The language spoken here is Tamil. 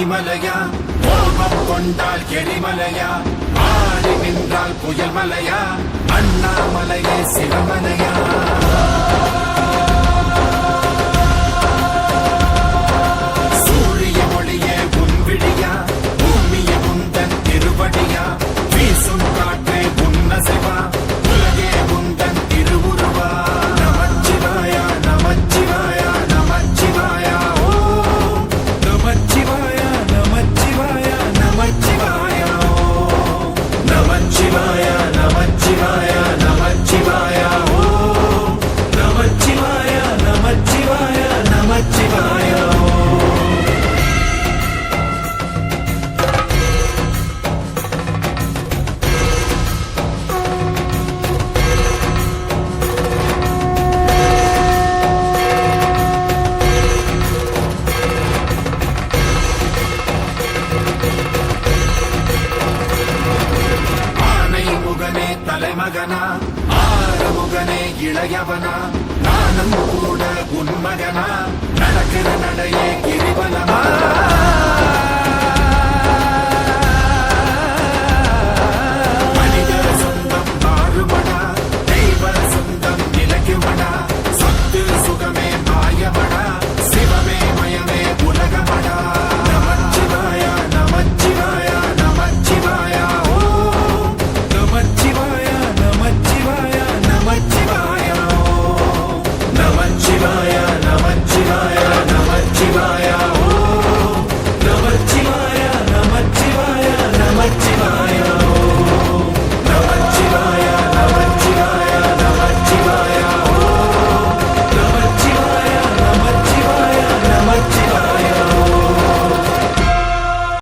பனிமலையா கோபம் கொண்டால் எரிமலையா ஆடி நின்றால் புயல் மலையா? அண்ணாமலை இளையவனா நானும் கூட உன் மகனா. நடக்கிற நடையே கிரிவலமா.